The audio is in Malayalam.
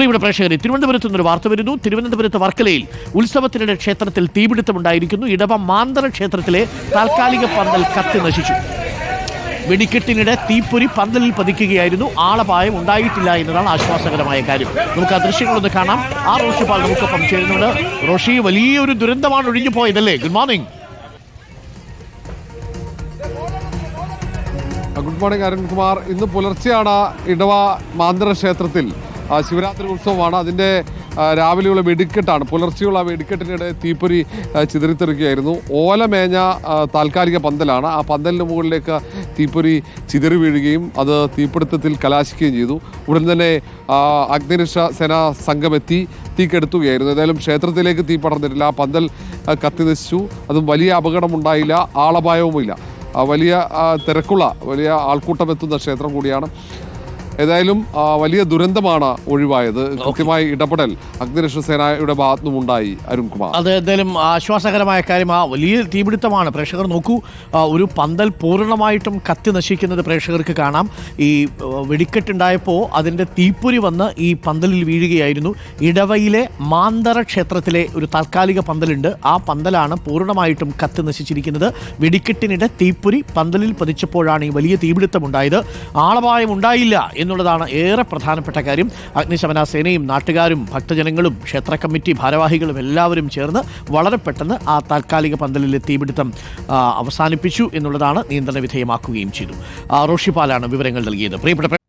പ്രിയപ്പെട്ട പ്രേക്ഷകരെ തിരുവനന്തപുരത്ത് നിന്നൊരു വാർത്ത വരുന്നു. തിരുവനന്തപുരത്ത് വർക്കലയിൽ ഉത്സവത്തിനിടെ ക്ഷേത്രത്തിൽ തീപിടുത്തമുണ്ടായിരിക്കുന്നു. ഇടവ മാന്തര ക്ഷേത്രത്തിലെ താൽക്കാലിക പന്തൽ കത്തി നശിച്ചു. വെടിക്കെട്ടിനിടെ തീപ്പൊരി പന്തലിൽ പതിക്കുകയായിരുന്നു. ആളപായം ഉണ്ടായിട്ടില്ല എന്നതാണ് ആശ്വാസകരമായ കാര്യം. നമുക്ക് ആ ദൃശ്യങ്ങളൊന്ന് കാണാം. ആ റോഷിപ്പാൽ നമുക്കൊപ്പം ചേരുന്നുണ്ട്. റോഷി വലിയൊരു ദുരന്തമാണ് ഒഴിഞ്ഞു പോയതല്ലേ? Good morning good morning Arunkumar. ഇന്ന് പുലർച്ചെയാണ് ഇടവ മാന്തര ക്ഷേത്രത്തിൽ ശിവരാത്രി ഉത്സവമാണ്. അതിന്റെ ആ, രാവിലെയുള്ള വെടിക്കെട്ടാണ്. പുലർച്ചെയുള്ള വെടിക്കെട്ടിനിടെ തീപ്പൊരി ആ, ചിതറിത്തെറിക്കുകയായിരുന്നു. ഓലമേഞ്ഞ ആ, താൽക്കാലിക പന്തലാണ്. ആ പന്തലിന് മുകളിലേക്ക് തീപ്പൊരി ചിതറി വീഴുകയും അത് തീപിടുത്തത്തിൽ കലാശിക്കുകയും ചെയ്തു. ഉടൻ തന്നെ അഗ്നിരക്ഷ സേനാ സംഘമെത്തി തീ കെടുത്തുകയായിരുന്നു. ഏതായാലും ക്ഷേത്രത്തിലേക്ക് തീ പടർന്നിട്ടില്ല. ആ പന്തൽ ആ, കത്തി നശിച്ചു. അതും വലിയ അപകടമുണ്ടായില്ല. ആളപായവുമില്ല. ആ, വലിയ തിരക്കുള്ള വലിയ ആൾക്കൂട്ടം എത്തുന്ന ക്ഷേത്രം കൂടിയാണ്. ഏതായാലും വലിയ ദുരന്തമാണ് ഒഴിവായത്. കൃത്യമായി ഇടപെടൽ അഗ്നിരക്ഷ സേനയുടെ ഭാഗത്തുനിന്നും ഉണ്ടായി അരുൺകുമാർ. അത് എന്തായാലും ആശ്വാസകരമായ കാര്യം ആ വലിയ തീപിടുത്തമാണ് പ്രേക്ഷകർ നോക്കൂ. ഒരു പന്തൽ പൂർണമായിട്ടും കത്തി നശിക്കുന്നത് പ്രേക്ഷകർക്ക് കാണാം. ഈ വെടിക്കെട്ടുണ്ടായപ്പോൾ അതിന്റെ തീപ്പൊരി വന്ന് ഈ പന്തലിൽ വീഴുകയായിരുന്നു. ഇടവയിലെ മാന്തര ക്ഷേത്രത്തിലെ ഒരു താൽക്കാലിക പന്തലുണ്ട്. ആ പന്തലാണ് പൂർണമായിട്ടും കത്തി നശിച്ചിരിക്കുന്നത്. വെടിക്കെട്ടിനിടെ തീപ്പൊരി പന്തലിൽ പതിച്ചപ്പോഴാണ് ഈ വലിയ തീപിടുത്തമുണ്ടായത്. ആളപായം ഉണ്ടായില്ല എന്നുള്ളതാണ് ഏറെ പ്രധാനപ്പെട്ട കാര്യം. അഗ്നിശമന സേനയും നാട്ടുകാരും ഭക്തജനങ്ങളും ക്ഷേത്ര കമ്മിറ്റി ഭാരവാഹികളും എല്ലാവരും ചേർന്ന് വളരെ പെട്ടെന്ന് ആ താൽക്കാലിക പന്തലിലെ തീപിടുത്തം അവസാനിപ്പിച്ചു എന്നുള്ളതാണ് നിയന്ത്രണ വിധേയമാക്കുകയും ചെയ്തു. ആ, റോഷിപാലാണ് വിവരങ്ങൾ നൽകിയത്. പ്രിയപ്പെട്ട